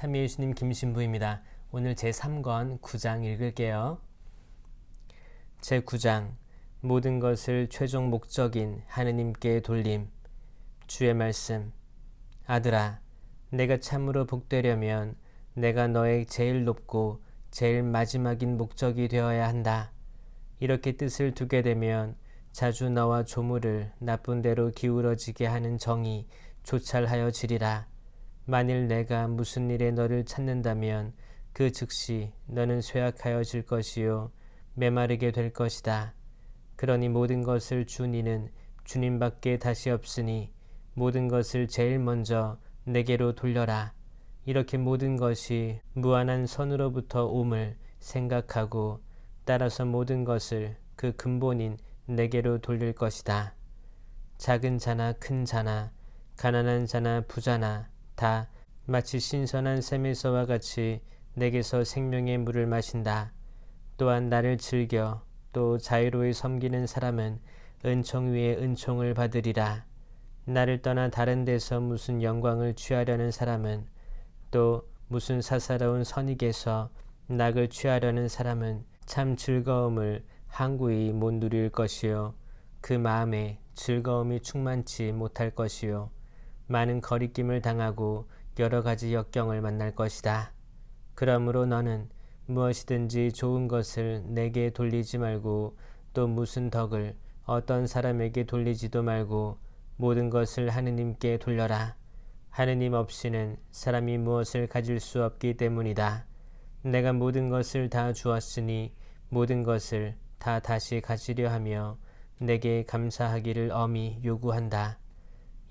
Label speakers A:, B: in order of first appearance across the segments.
A: 참여해 주님 김신부입니다. 오늘 제3권 9장 읽을게요. 제9장 모든 것을 최종 목적인 하느님께 돌림 주의 말씀 아들아 내가 참으로 복되려면 내가 너의 제일 높고 제일 마지막인 목적이 되어야 한다. 이렇게 뜻을 두게 되면 자주 너와 조물을 나쁜 대로 기울어지게 하는 정이 조찰하여 지리라. 만일 내가 무슨 일에 너를 찾는다면 그 즉시 너는 쇠약하여질 것이요 메마르게 될 것이다. 그러니 모든 것을 주니는 주님밖에 다시 없으니 모든 것을 제일 먼저 내게로 돌려라. 이렇게 모든 것이 무한한 선으로부터 옴을 생각하고 따라서 모든 것을 그 근본인 내게로 돌릴 것이다. 작은 자나 큰 자나 가난한 자나 부자나 다 마치 신선한 샘에서와 같이 내게서 생명의 물을 마신다. 또한 나를 즐겨 또 자유로이 섬기는 사람은 은총 위에 은총을 받으리라. 나를 떠나 다른 데서 무슨 영광을 취하려는 사람은 또 무슨 사사로운 선익에서 낙을 취하려는 사람은 참 즐거움을 항구히 못 누릴 것이요 그 마음에 즐거움이 충만치 못할 것이요 많은 거리낌을 당하고 여러 가지 역경을 만날 것이다. 그러므로 너는 무엇이든지 좋은 것을 내게 돌리지 말고 또 무슨 덕을 어떤 사람에게 돌리지도 말고 모든 것을 하느님께 돌려라. 하느님 없이는 사람이 무엇을 가질 수 없기 때문이다. 내가 모든 것을 다 주었으니 모든 것을 다 다시 가지려 하며 내게 감사하기를 엄히 요구한다.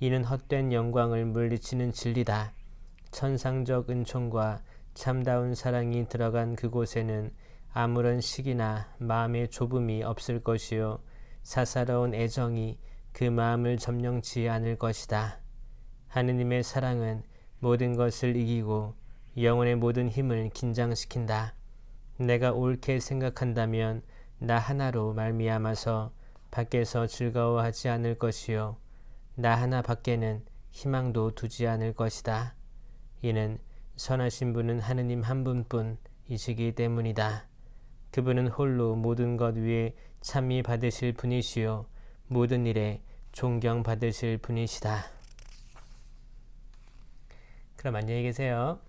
A: 이는 헛된 영광을 물리치는 진리다. 천상적 은총과 참다운 사랑이 들어간 그곳에는 아무런 시기나 마음의 좁음이 없을 것이요 사사로운 애정이 그 마음을 점령치 않을 것이다. 하느님의 사랑은 모든 것을 이기고 영혼의 모든 힘을 긴장시킨다. 내가 옳게 생각한다면 나 하나로 말미암아서 밖에서 즐거워하지 않을 것이요 나 하나 밖에는 희망도 두지 않을 것이다. 이는 선하신 분은 하느님 한 분뿐이시기 때문이다. 그분은 홀로 모든 것 위에 참미 받으실 분이시요 모든 일에 존경 받으실 분이시다. 그럼 안녕히 계세요.